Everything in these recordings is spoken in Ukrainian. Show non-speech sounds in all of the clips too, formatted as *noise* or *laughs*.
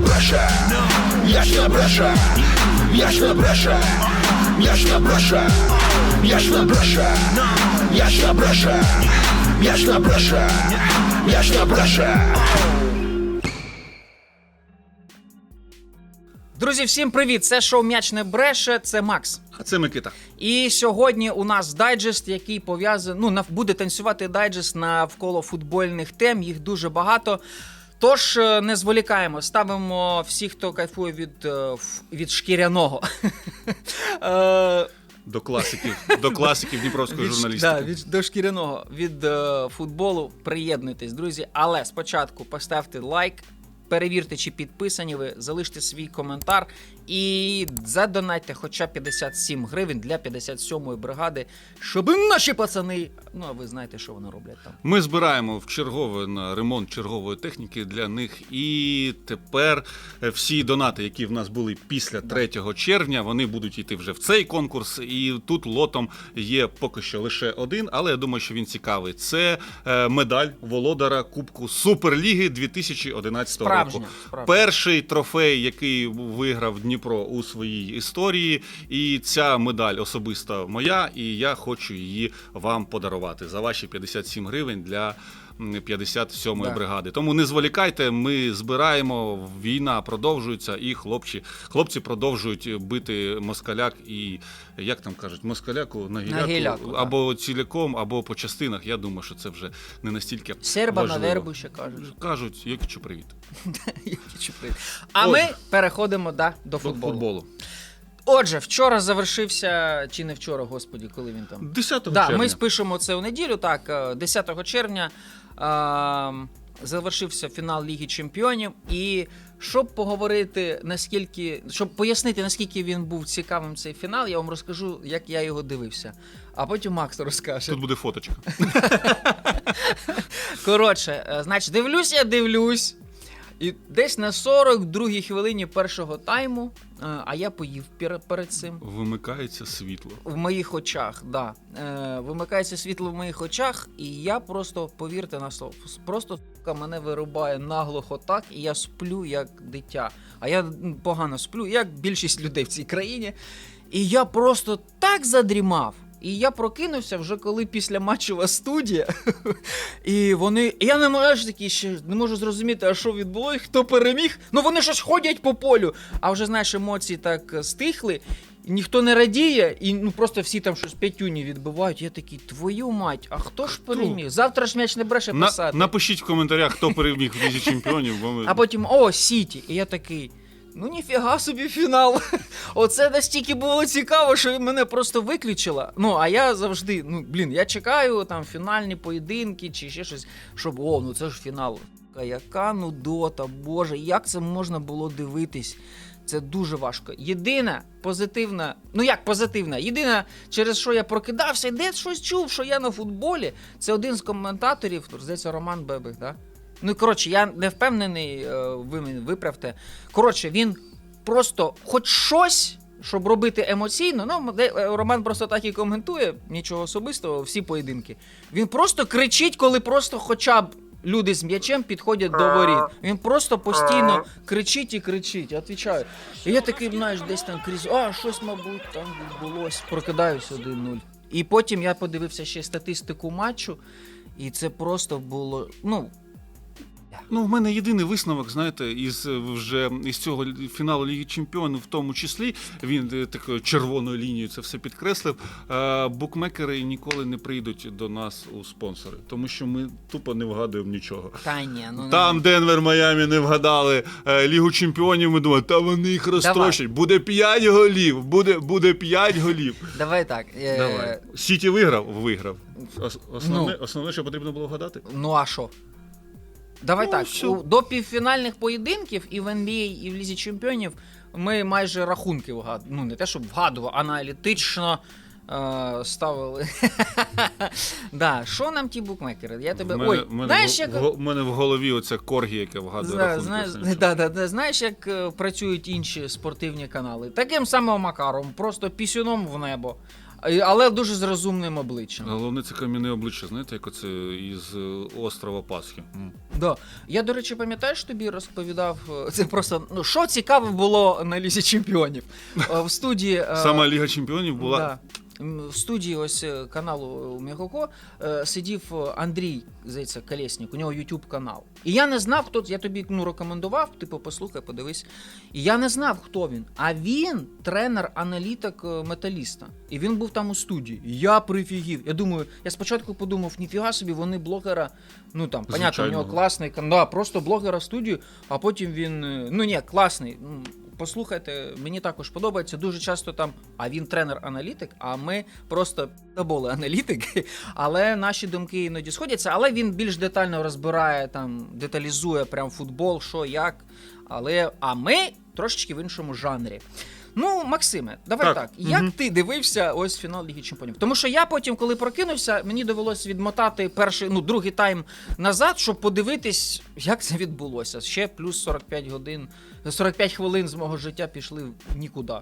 бреше, м'яч не бреше, м'яч не бреше, м'яч не бреше, м'яч не бреше, м'яч не бреше. Друзі, всім привіт! Це шоу М'яч не бреше, це Макс. А це Микита. І сьогодні у нас дайджест, який пов'язаний. Ну, буде танцювати дайджест навколо футбольних тем, їх дуже багато. Тож е, не зволікаємо, ставимо всіх, хто кайфує від, е, від шкіряного. *laughs* Е, До класиків, до класиків дніпровської від, журналістики. да, від, до шкіряного від е, футболу. Приєднуйтесь, друзі. Але спочатку поставте лайк, перевірте, чи підписані ви, залиште свій коментар і задонайте хоча б 57 гривень для 57-ї бригади, щоб наші пацани. Ну, а ви знаєте, що вони роблять там. Ми збираємо в чергове на ремонт чергової техніки для них. І тепер е, всі донати, які в нас були після 3 червня, вони будуть йти вже в цей конкурс. І тут лотом є поки що лише один, але я думаю, що він цікавий. Це е, медаль володара Кубку Суперліги 2011 Справжня, року. справжня. Перший трофей, який виграв Дніпро у своїй історії, і ця медаль особисто моя, і я хочу її вам подарувати за ваші 57 гривень для м, 57-ї Да. бригади. Тому не зволікайте, ми збираємо. Війна продовжується, і хлопці, хлопці продовжують бити москаляк і як там кажуть, москаляку на гіляку, гіляку, да. або ціляком, або по частинах. Я думаю, що це вже не настільки Серба на вербу ще кажуть. Кажуть, як чи привіт. *laughs* Які. А ми переходимо да, до футболу. футболу. Отже, вчора завершився, чи не вчора, господі, коли він там. 10 Да, червня. ми спишемо це у неділю. Так, е, 10 червня е, завершився фінал Ліги Чемпіонів. І щоб поговорити, наскільки, щоб пояснити, наскільки він був цікавим цей фінал, я вам розкажу, як я його дивився. А потім Макс розкаже. Тут буде фоточка. *laughs* Коротше, е, значить, дивлюсь, я дивлюсь. І десь на 42-й хвилині першого тайму, е, а я поїв пер- перед цим. Вимикається світло. В моїх очах, да. Е, вимикається світло в моїх очах, і я просто, повірте на слово, просто мене вирубає наглухо так, і я сплю як дитя. А я погано сплю, як більшість людей в цій країні. І я просто так задрімав. І я прокинувся вже коли після матчева студія. І вони. Я не можу такі ще не можу зрозуміти, а що відбулося, хто переміг. Ну вони щось ходять по полю. А вже знаєш, емоції так е, стихли. Ніхто не радіє, і ну просто всі там щось п'ятюні відбивають. Я такий, твою мать, а хто ж переміг? Завтра ж м'яч не бреше На, писати. напишіть в коментарях, хто переміг в Лізі Чемпіонів, бо ми... А потім о, Сіті. І я такий. Ну ніфіга собі фінал. *laughs* Оце настільки було цікаво, що мене просто виключило. Ну, а я завжди, ну блін, я чекаю там фінальні поєдинки чи ще щось, щоб о, ну це ж фінал. Яка нудота, боже, як це можна було дивитись? Це дуже важко. Єдина позитивна, ну як позитивна, єдина, через що я прокидався, і десь щось чув, що я на футболі. Це один з коментаторів, здається, Роман Бебих, да? Ну, коротше, я не впевнений, е, ви мене виправте. Коротше, він просто хоч щось, щоб робити емоційно. Ну, е, Роман просто так і коментує, нічого особистого, всі поєдинки. Він просто кричить, коли просто хоча б. Люди з м'ячем підходять до воріт. Він просто постійно кричить і кричить. Відповідаю. І я такий, знаєш, десь там крізь, а щось, мабуть, там відбулось. Прокидаюсь 1-0. І потім я подивився ще статистику матчу, і це просто було. Ну, Ну, в мене єдиний висновок, знаєте, із е, вже із цього фіналу Ліги Чемпіонів, в тому числі він е, такою червоною лінією це все підкреслив. Е, букмекери ніколи не прийдуть до нас у спонсори, тому що ми тупо не вгадуємо нічого. та ні, ну Там Денвер, Майамі не вгадали е, Лігу Чемпіонів. Ми думаємо, та вони їх розтрощать. Буде 5 голів, буде, буде 5 голів. Давай так. Е, Давай. Сіті виграв? Виграв. Основне, Ну. основне, що потрібно було вгадати. Ну а що? Давай Ну, так. все. у- До півфінальних поєдинків і в NBA, і в Лізі Чемпіонів ми майже рахунки вгадували. Ну, не те, щоб вгадували, аналітично е, ставили. *laughs* да, що нам ті букмекери? Я тебе. В мене, Ой, в мене, знаєш, в, як. в, в мене в голові оця коргі, яка вгадує Зна- рахунки. знаєш, все інше. да, да, да, знаєш, як е, працюють інші спортивні канали? Таким самим макаром, просто пісюном в небо. Але дуже з розумним обличчям. Головне це кам'яне обличчя, знаєте, як оце із е, острова Пасхи. М. Да. Я, до речі, пам'ятаєш, тобі розповідав. е, Це просто ну що цікаве було на лізі чемпіонів. Е, В студії е, Сама Ліга Чемпіонів була. Да. В студії ось е, каналу е, сидів е, Андрій, здається, Колєснік, у нього YouTube канал. І я не знав, хто я тобі ну, рекомендував, типу, послухай, подивись. І я не знав, хто він. А він тренер-аналітик металіста. І він був там у студії. І Я прифігів. Я думаю, я спочатку подумав, ніфіга собі, вони блогера. Ну там, понятно, у нього класний канал, да, просто блогера в студію, а потім він. Ну ні, класний. Послухайте, мені також подобається. Дуже часто там, а він тренер-аналітик, а ми просто таболи аналітики. *laughs* Але наші думки іноді сходяться. Але він більш детально розбирає там, деталізує прям футбол, що як. Але а ми трошечки в іншому жанрі. Ну, Максиме, давай так. Так, Як угу. ти дивився ось фінал Ліги Чемпіонів? Тому що я потім, коли прокинувся, мені довелося відмотати перший, ну, другий тайм назад, щоб подивитись, як це відбулося. Ще плюс 45 годин, 45 хвилин з мого життя пішли в нікуди.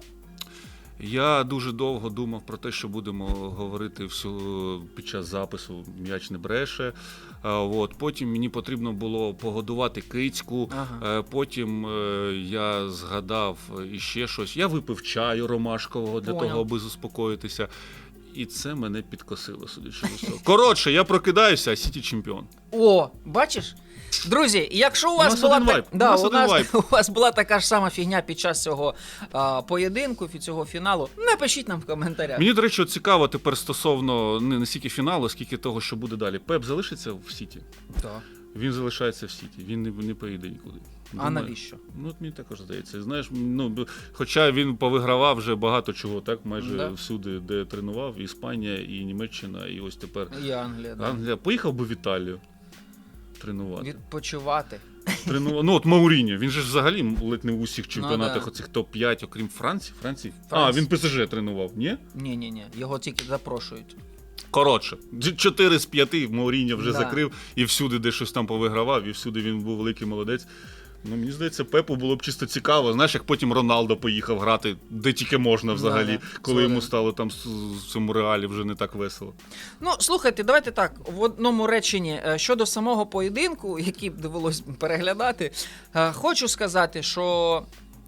Я дуже довго думав про те, що будемо говорити всю під час запису м'яч не бреше. А, От, потім мені потрібно було погодувати кицьку. Ага. Е, Потім е, я згадав іще щось. Я випив чаю ромашкового для Поняв. того, аби заспокоїтися. І це мене підкосило, судячи. Коротше, я прокидаюся, а Сіті чемпіон. О, бачиш? Друзі, якщо у вас нас була один так- вайб, у да, нас у, один нас, вайб. *laughs* у вас була така ж сама фігня під час цього а, поєдинку і цього фіналу, напишіть нам в коментарях. Мені, до речі, цікаво тепер стосовно не, не стільки фіналу, скільки того, що буде далі. Пеп залишиться в Сіті. Так. Він залишається в Сіті, він не, не поїде нікуди. А Думаю, навіщо? Ну, от мені також здається. Знаєш, ну, б- хоча він повигравав вже багато чого, так, майже Да. всюди, де тренував, Іспанія, і Німеччина, і ось тепер І Англія, да. Англія. Поїхав би в Італію тренувати. Відпочивати. Тренував. Ну, от Мауріньо, він же ж взагалі ледь не в усіх чемпіонатах, да. оцих топ-5, окрім Франції. Франції? Франції. А, він ПСЖ тренував, ні? Ні, ні, ні, його тільки запрошують. Коротше, 4 з 5 Мауріньо вже Да. закрив, і всюди, де щось там повигравав, і всюди він був великий молодець. Ну, мені здається, Пепу було б чисто цікаво. Знаєш, як потім Роналдо поїхав грати, де тільки можна взагалі, Да, коли йому згоден. стало там с- в цьому реалі вже не так весело. Ну, слухайте, давайте так. В одному реченні е, щодо самого поєдинку, який б довелось переглядати, е, хочу сказати, що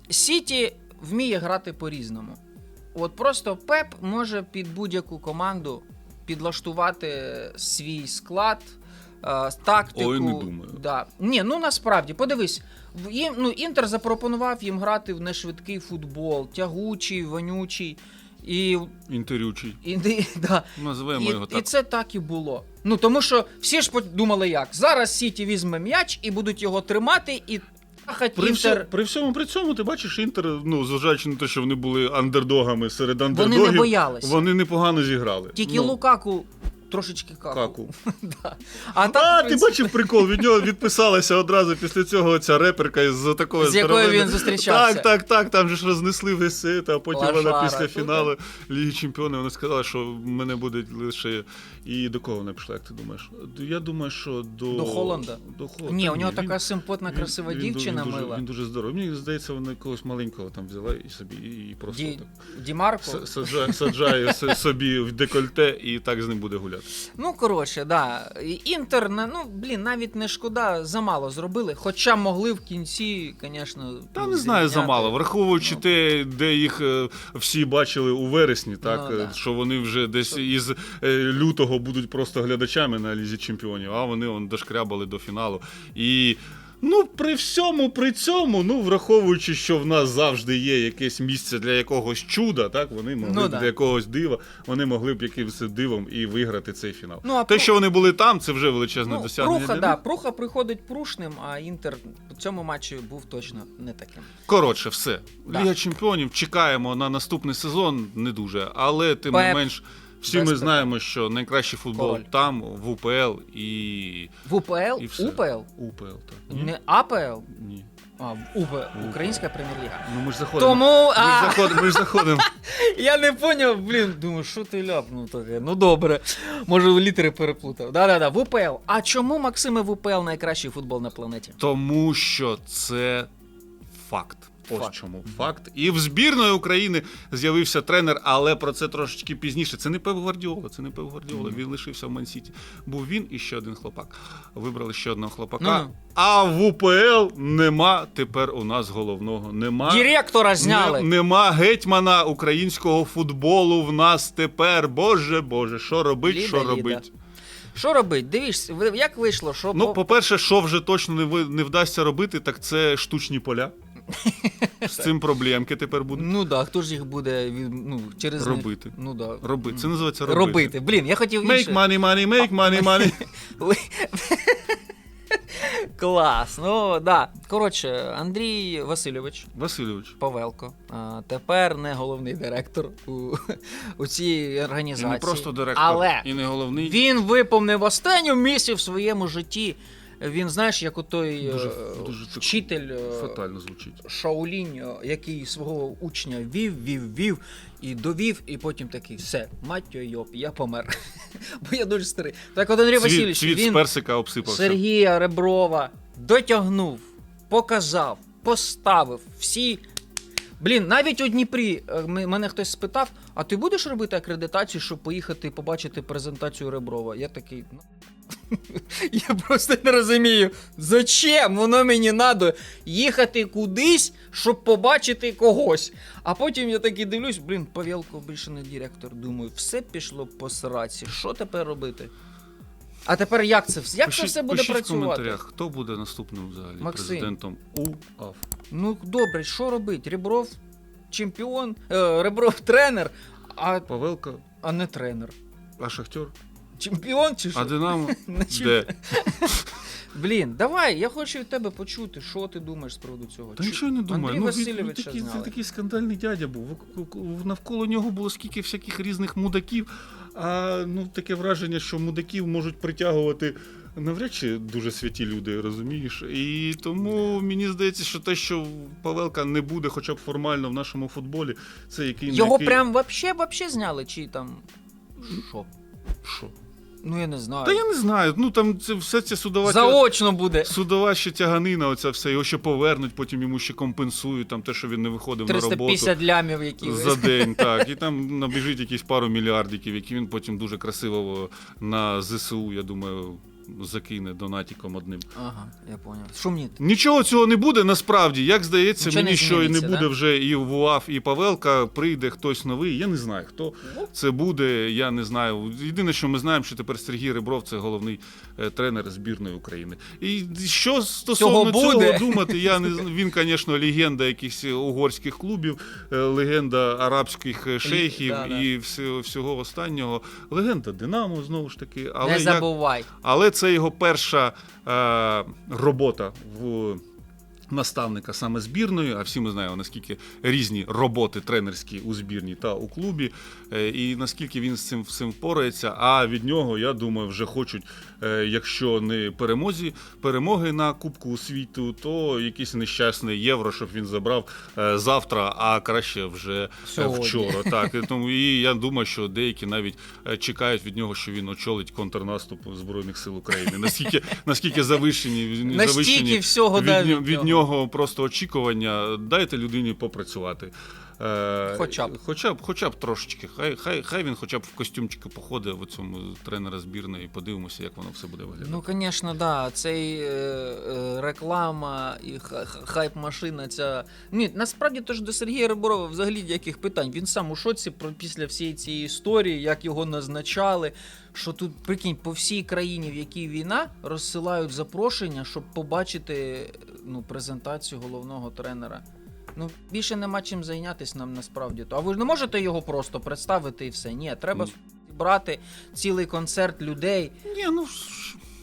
Сіті вміє грати по-різному. От просто Пеп може під будь-яку команду підлаштувати свій склад. Е, Тактику. Ой, не думаю. Да. Ні, ну насправді, подивись, в- їм, ну, Інтер запропонував їм грати в нешвидкий футбол, тягучий, вонючий. І, Інтерючий. і, і да, Називаємо і, його і так. це так і було. Ну тому що всі ж подумали як. Зараз Сіті візьме м'яч і будуть його тримати і трахать При, всьо- інтер. при всьому при цьому ти бачиш Інтер, ну, зважаючи на те, що вони були андердогами серед Вони андердогів, не боялися. вони непогано зіграли. Тільки ну, Лукаку трошечки каку. Каку. *laughs* да. А, А, в ти принципі, бачив прикол? Від нього відписалася одразу після цього ця реперка із такою З якою здоровини. він зустрічався. Так, так, так. Там же ж рознесли весь світ, а потім вона після фіналу Ліги Чемпіонів вона сказала, що в мене буде лише. І до кого вона пішла, як ти думаєш? Я думаю, що до. До Холланда? До Холланда. Ні, у нього він- така симпотна, він- красива він дівчина дуже, мила. Він дуже здоровий. Мені здається, вона якогось маленького там взяла і собі і просто Ді... так. С- Саджає, саджає с- собі в декольте і так з ним буде гуляти. Ну, коротше, да. І Інтер, на- ну, блін, навіть не шкода, замало зробили. Хоча могли в кінці, звісно. Та не знаю замало, враховуючи Ну. те, де їх е, всі бачили у вересні, так Ну, е, да. що вони вже десь із е, лютого будуть просто глядачами на лізі чемпіонів, а вони он дошкрябали до фіналу. І ну, при всьому при цьому, ну враховуючи, що в нас завжди є якесь місце для якогось чуда, так вони могли Ну, б да. для якогось дива, вони могли б якимось дивом і виграти цей фінал. Ну, а Те, про- що вони були там, це вже величезне Ну, досягнення. Пруха, для да, них. Пруха приходить прушним, а Інтер в цьому матчі був точно не таким. Коротше, все. Да. Ліга чемпіонів. Чекаємо на наступний сезон. Не дуже, але тим не Пеп. менш, всі ми знаємо, що найкращий футбол Король. там, в УПЛ і. В УПЛ? І все. УПЛ? УПЛ, так. Ні? Не АПЛ? Ні. А, УПЛ, Українська прем'єр-ліга. Ну ми ж заходимо. Тому, Ми ж а, заходимо, ми ж заходимо. *laughs* я не поняв, блін, думаю, що ти ляпнув таке? Ну добре, може літери переплутав. Да-да-да, в УПЛ. А чому, Максиме, в УПЛ найкращий футбол на планеті? Тому що це факт. Ось Факт. чому факт. І в збірної України з'явився тренер, але про це трошечки пізніше. Це не Пеп Гвардіола, це не Пеп Гвардіола. Він лишився в Мансіті. Був він і ще один хлопак. Вибрали ще одного хлопака. Ну-ну. А в УПЛ нема тепер у нас головного. Нема. Директора зняли. Не- нема гетьмана українського футболу в нас тепер. Боже, боже, що робить, що робить? Що робить? Дивись, ви- як вийшло, що Ну, по- по-перше, що вже точно не, не вдасться робити, так це штучні поля. З цим проблемки тепер будуть. Ну да, хто ж їх буде від- ну, через них- Робити. Ну да. Робити. Це називається робити. Робити. Блін, я хотів Make інше. money, money, make money, money. *laughs* *laughs* Клас. Ну да. Коротше, Андрій Васильович Васильович. Павелко. А, тепер не головний директор у, у цій І організації. не просто директор, Але і не головний. він виповнив останню місію в своєму житті. Він, знаєш, як у той Дуже- е, дуже вчитель е, Фатально звучить. Шаолінь, е, який свого учня вів, вів, вів і довів, і потім такий, все, мать йоп, я помер. *laughs* Бо я дуже старий. Так от Андрій Васильович, світ з він персика обсипався. Сергія Реброва дотягнув, показав, поставив всі. Блін, навіть у Дніпрі мене хтось спитав: а ти будеш робити акредитацію, щоб поїхати побачити презентацію Реброва? Я такий. ну. *laughs* Я просто не розумію, зачем воно мені надо їхати кудись, щоб побачити когось. А потім я такий дивлюсь, блін, Павелко більше не директор. Думаю, все пішло по сраці. Що тепер робити? А тепер як це, як це все буде пишіть в працювати? коментарях, хто буде наступним взагалі Максим. президентом УАФ. Ну добре, що робити? Ребров чемпіон, е, Ребров тренер, а, Павелка, а не тренер. а Шахтер, Чемпіон чи що? а Динамо, *laughs* чемпіон. де? *laughs* Блін, давай, я хочу від тебе почути, що ти думаєш з приводу цього. Та Чи- нічого не думаю. Андрій Ну, він, Васильовича такий, це такий скандальний дядя був. Навколо нього було скільки всяких різних мудаків. А ну таке враження, що мудаків можуть притягувати навряд чи дуже святі люди, розумієш? І тому мені здається, що те, що Павелка не буде, хоча б формально в нашому футболі, це який Його який... прям вообще, вообще зняли, чи там. Що? Що? Ну я не знаю. Та я не знаю. Ну там це все це судова Заочно буде. Судова ще тяганина, оця все, його ще повернуть, потім йому ще компенсують там те, що він не виходив на роботу. 350 лямів, які За день, *laughs* так. І там набіжить якісь пару мільярдиків, які він потім дуже красиво на ЗСУ, я думаю, закине донатіком одним. Ага, я поняв. Шумніт. Нічого цього не буде насправді. Як здається, Нічого не мені що і не зміниться, буде да? вже і в УАФ, і Павелка. Прийде хтось новий. Я не знаю, хто це буде. Я не знаю. Єдине, що ми знаємо, що тепер Сергій Ребров це головний е, тренер збірної України. І що стосовно Цього цього, буде? думати, я не знаю. він, звісно, легенда якихось угорських клубів, е, легенда арабських е, шейхів да, да. і всього, всього останнього. Легенда Динамо знову ж таки. Але не як- забувай. але це його перша е, робота в наставника саме збірної. А всі ми знаємо, наскільки різні роботи тренерські у збірній та у клубі, е, і наскільки він з цим всім впорається. А від нього, я думаю, вже хочуть, е, якщо не перемозі, перемоги на Кубку світу, то якийсь нещасний євро, щоб він забрав е, завтра, а краще вже Сьогодні. вчора. *laughs* Так, і тому і я думаю, що деякі навіть чекають від нього, що він очолить контрнаступ Збройних сил України. Наскільки наскільки завищені, завищені від від нього. Нього просто очікування. Дайте людині попрацювати. Е, Хоча б. Хоча б, хоча б трошечки. Хай, хай, хай він хоча б в костюмчику походить в цьому тренера збірної і подивимося, як воно все буде виглядати. Ну, звісно, да. Цей е, е, реклама і ха- ха- хайп-машина. Ця. Ні, насправді то ж до Сергія Риборова взагалі ніяких питань. Він сам у шоці про після всієї цієї історії, як його назначали. Що тут, прикинь, по всій країні, в якій війна, розсилають запрошення, щоб побачити ну, презентацію головного тренера. Ну, більше нема чим зайнятися нам насправді. А ви ж не можете його просто представити і все. Ні, треба Ні. брати цілий концерт людей. Ні, ну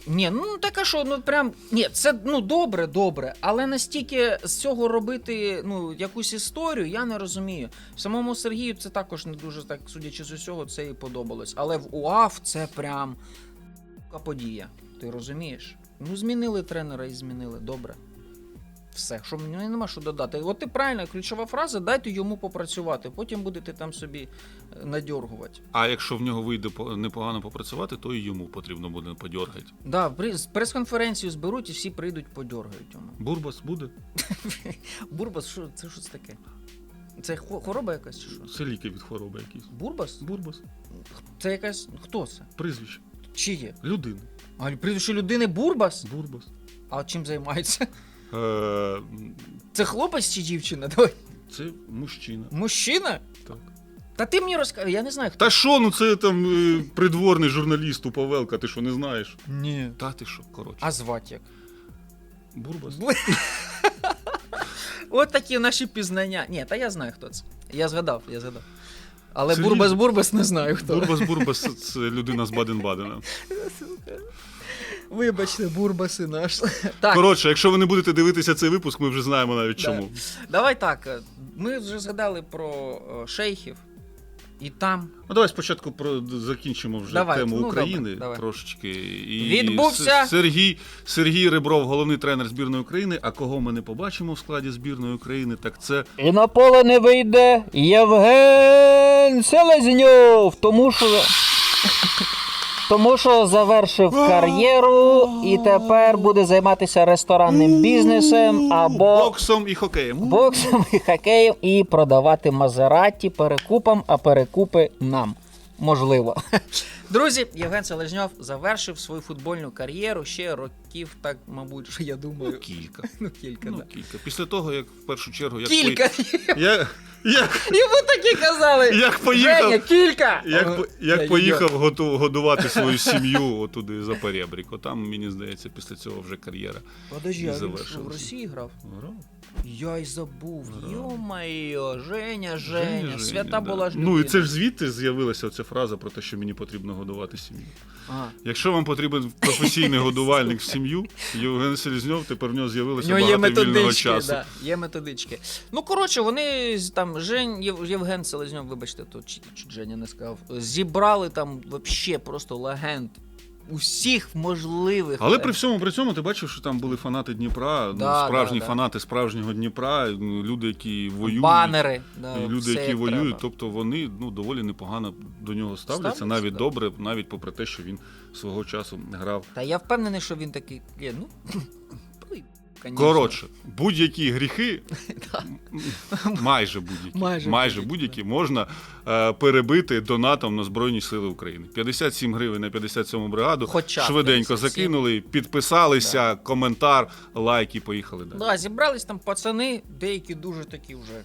Ні, ну так а що, ну прям. Ні, це ну добре, добре. Але настільки з цього робити ну, якусь історію, я не розумію. Самому Сергію це також не дуже так, судячи з усього, це і подобалось. Але в УАФ це прям подія. Ти розумієш? Ну, змінили тренера і змінили, добре. Все, що мені нема що додати. От ти правильно, ключова фраза, дайте йому попрацювати, потім будете там собі е, надьоргувати. А якщо в нього вийде непогано попрацювати, то і йому потрібно буде подьоргати. Да, прес-конференцію зберуть і всі прийдуть, подьоргають йому. Бурбас буде? *laughs* Бурбас, що це що це таке? Це хвороба якась чи що? Це ліки від хвороби якісь. Бурбас? Бурбас. Це якась. Хто це? Прізвище. Чиє? Людина. А прізвище людини Бурбас? Бурбас. А чим займається? Е, Це хлопець чи дівчина? *laughs* Давай. це мужчина. Мужчина? Так. Та ти мені розкажи, я не знаю хто. Та що, ну це там е, придворний журналіст у Павелка, ти що не знаєш? Ні. Та ти що, коротше. А звать як? Бурбас. *laughs* От такі наші пізнання. Ні, та я знаю, хто це. Я згадав, я згадав. Але Серйозно? Бурбас Бурбас не знаю хто. Бурбас Бурбас це- це людина з Баден-Бадена. *laughs* Вибачте, Бурбаси наш. *laughs* Так, Коротше, якщо ви не будете дивитися цей випуск, ми вже знаємо навіть чому. давай так. е, Ми вже згадали про е, шейхів. І там Ну давай спочатку про закінчимо вже Давай, тему ну, України добре, давай. трошечки. І Відбувся- Сергій, Сергій Ребров, головний тренер збірної України. А кого ми не побачимо в складі збірної України, так це І на поле не вийде Євген Селезньов, тому що. Тому що завершив кар'єру і тепер буде займатися ресторанним бізнесом або боксом і хокеєм. боксом і хокеєм і продавати Мазераті перекупам, а перекупи нам. Можливо. Друзі, Євген Селезньов завершив свою футбольну кар'єру ще років, так, мабуть, що я думаю. Кілька. *laughs* Ну, кілька, Ну, да. кілька. Після того, як в першу чергу як Кілька. Я, як, Йому такі казали. Як поїхав- Женя, кілька. як, по- як поїхав готу, годувати свою сім'ю отуди за Перебріко. Там, мені здається, після цього вже кар'єра. Подожди, а він що, в Росії грав? Грав. Я й забув. Йо-моє, Женя, Женя, Женя, Женя, свята да. була ж Ну і це ж звідти з'явилася ця фраза про те, що мені потрібно годувати сім'ю. А. Якщо вам потрібен професійний годувальник в сім'ю, Євген Селізньов, тепер в нього з'явилося ну, багато вільного часу. да, є методички. Ну, коротше, вони там Жень, Єв- Євген Селезньов, вибачте, то чуть, чи Женя не сказав. Зібрали там вообще просто легенд. Усіх можливих. Але при всьому при цьому ти бачив, що там були фанати Дніпра, Да, ну, справжні да, да. фанати справжнього Дніпра, ну, люди, які воюють. банери. Да, Люди, які як воюють, треба. тобто вони ну доволі непогано до нього ставляться, Ставляться, навіть да. добре, навіть попри те, що він свого часу грав. Та я впевнений, що він такий. є, ну, конечно. Коротше, будь-які гріхи, *laughs* майже будь-які, Майже майже, будь-які, будь-які можна е, перебити донатом на Збройні Сили України. 57 гривень на 57 бригаду. Хоча б швиденько 57. закинули, підписалися, коментар, лайк і поїхали далі. Да, зібрались там пацани, деякі дуже такі вже.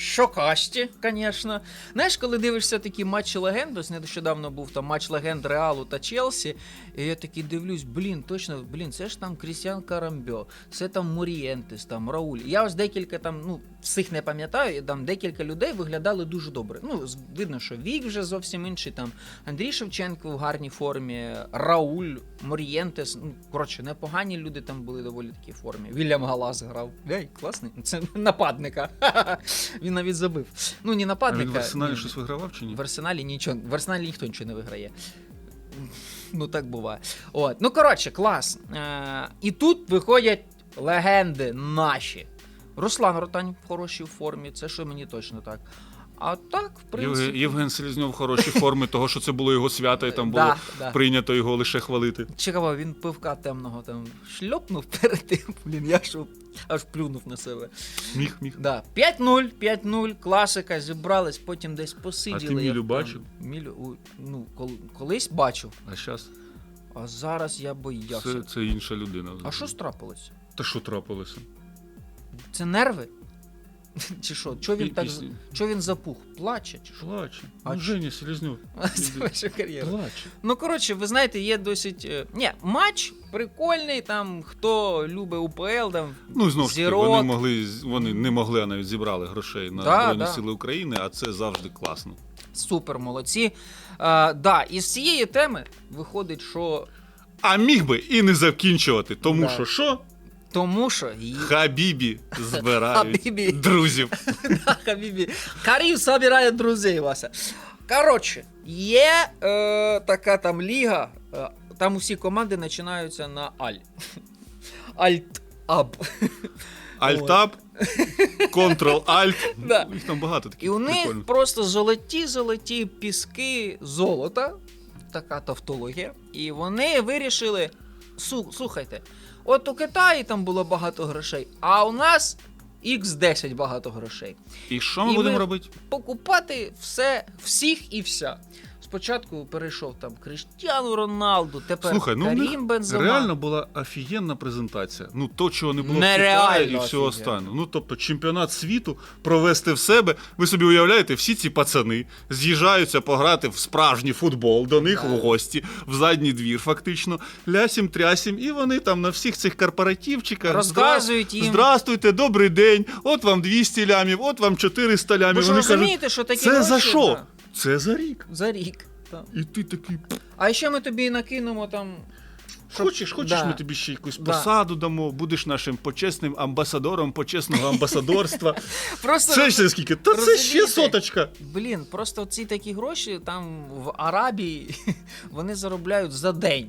Щокасті, звісно. Знаєш, коли дивишся такі матчі легенд, ось нещодавно був там матч легенд Реалу та Челсі, і я такий дивлюсь, блін, точно, блін, це ж там Крістіан Карамбьо, це там Мурієнтес, там Рауль. Я ось декілька там, ну, всіх не пам'ятаю, і там декілька людей виглядали дуже добре. Ну, видно, що вік вже зовсім інший. Там Андрій Шевченко в гарній формі, Рауль, Морієнтес. Ну, коротше, непогані люди там були доволі такій формі. Вільям Галас грав. Ей, класний. Це *laughs* нападника. *laughs* Він навіть забив. Ну, не А нападника. він в арсеналі ні. щось вигравав чи ні? В арсеналі нічого. В арсеналі ніхто нічого не виграє. Ну, так буває. От. Ну, коротше, клас. Е, і тут виходять легенди наші. Руслан Ротань в хорошій формі, це що мені точно так. А так, в принципі. Євген, Селізньов в хорошій формі, того, що це було його свято, і там було прийнято його лише хвалити. Цікаво, він пивка темного там шльопнув перед тим. Блін, я що аж плюнув на себе. Міг, міг. Да. 5-0, 5-0, класика, зібрались, потім десь посиділи. А ти Мілю бачив? Мілю, ну, кол, колись бачив, А зараз а зараз я боявся. це, це інша людина. А що трапилося? Та що трапилося? Це нерви? *laughs* Чи що? Чого він так чого він запух? Плаче чи що? Плаче. А Ну, Женя. Завершив *laughs* кар'єру. Плаче. Ну, коротше, ви знаєте, є досить. е, Ні, матч прикольний, там хто любить УПЛ, там Ну і знову ж таки, Зірок. вони могли вони не могли, а навіть зібрали грошей на Да, Збройні да. Сили України, а це завжди класно. супер молодці. А, да, із цієї теми виходить, що А міг би і не закінчувати, тому Да. що що? Тому що ї- Хабібі збирають Хабібі. друзів. *laughs* Да, Хабібі. Карів собирає друзей, Вася. Коротше, є е, така там ліга, е, там усі команди починаються на Аль. *laughs* Альт Аб. *laughs* Альтап, Ctrl-Alt. Да. Їх там багато таких. І у них прикольних. просто золоті-золоті піски золота, така тавтологія. І вони вирішили: «Су- слухайте, от у Китаї там було багато грошей, а у нас X10 багато грошей. І що ми і будемо ми- робити? Покупати все, всіх і вся. Спочатку перейшов там Криштіану Роналду, тепер Слухай, ну в Карім них Бензема. реально була офігенна презентація. Ну, то, чого не було в Китаї і все офігенно. останнє. Ну, тобто, чемпіонат світу провести в себе. Ви собі уявляєте, всі ці пацани з'їжджаються пограти в справжній футбол, до них в гості, в задній двір, фактично, лясім трясім, і вони там на всіх цих корпоративчиках Розказують їм. Здравствуйте, добрий день, от вам 200 лямів, от вам 400 лямів. Ви ж Вони розумієте, кажуть, що такі це гроші, за що? да. Це за рік. За рік. так. І ти такий. А ще ми тобі накинемо там. щоб- Хочеш, хочеш, Да. ми тобі ще якусь Да. посаду дамо, будеш нашим почесним амбасадором почесного амбасадорства. *laughs* Просто Це ще скільки? Та це ще соточка. Блін, просто ці такі гроші там в Арабії *laughs* вони заробляють за день.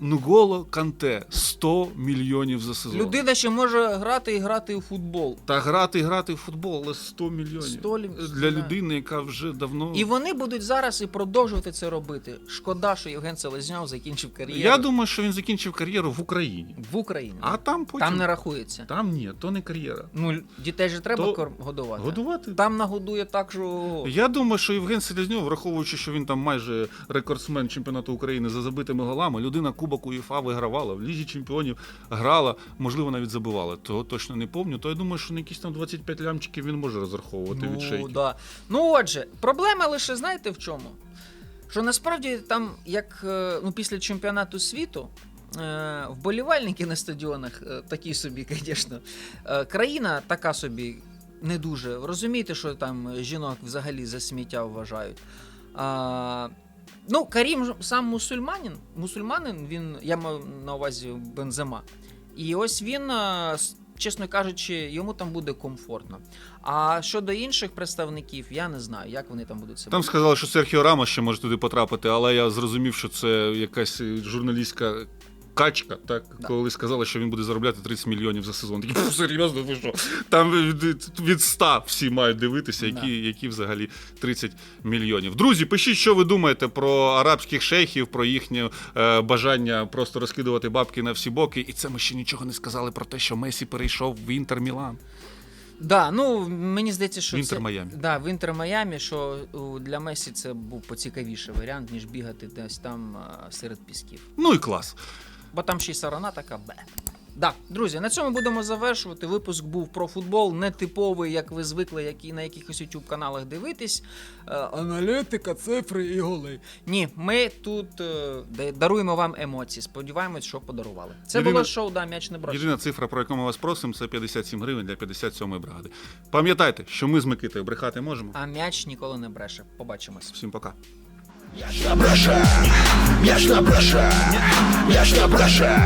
Нголо Канте 100 мільйонів за сезон. Людина ще може грати і грати у футбол. Та грати, грати в футбол, але 100 мільйонів. 100 лі- Для людини, яка вже давно. І вони будуть зараз і продовжувати це робити. Шкода, що Євген Селезняв закінчив кар'єру Я думаю, що він закінчив кар'єру в Україні. в Україні. А там потім. Там не рахується. Там ні, то не кар'єра. Ну, дітей же треба То годувати. Годувати. Там нагодує так, що. Я думаю, що Євген Селезньов, враховуючи, що він там майже рекордсмен чемпіонату України за забитими голами, людина Кубок УЄФА вигравала, в Лізі Чемпіонів грала, можливо, навіть забивала. Того точно не пам'ятаю. То я думаю, що на якісь там 25 лямчиків він може розраховувати від Ну, шейків. да. ну отже, проблема лише знаєте в чому? Що насправді там, як е, ну, після чемпіонату світу, е, вболівальники на стадіонах е, такі собі, звісно. Країна така собі не дуже. Розумієте, що там жінок взагалі за сміття вважають. Ну, Карім сам мусульманин, мусульманин, він, я маю на увазі Бензема. І ось він, е, чесно кажучи, йому там буде комфортно. А щодо інших представників, я не знаю, як вони там будуть себе. Там сказали, що Серхіо Рама ще може туди потрапити, але я зрозумів, що це якась журналістська. Качка, так, Да. коли сказали, що він буде заробляти 30 мільйонів за сезон. Такі, серйозно, ви що? Там від, від 100 всі мають дивитися, які, Да. які взагалі 30 мільйонів. Друзі, пишіть, що ви думаєте про арабських шейхів, про їхнє е, бажання просто розкидувати бабки на всі боки. І це ми ще нічого не сказали про те, що Месі перейшов в Інтер Мілан. Да, ну мені здається, що В Інтер Майамі. Да, в Інтер Майамі, що для Месі це був поцікавіший варіант, ніж бігати десь там серед пісків. Ну і клас. Бо там ще й сарана така бе. Да, друзі, на цьому будемо завершувати. Випуск був про футбол, не типовий, як ви звикли, як і на якихось youtube каналах дивитись. Е, аналітика, цифри і голи. Ні, ми тут е, даруємо вам емоції. Сподіваємось, що подарували. Це Єдине- було шоу «Да, м'яч не брошу». Єдина цифра, про яку ми вас просимо, це 57 гривень для 57-ї бригади. Пам'ятайте, що ми з Микитою брехати можемо. А м'яч ніколи не бреше. Побачимось. Всім пока. М'яч не ж на не я ж на бреше.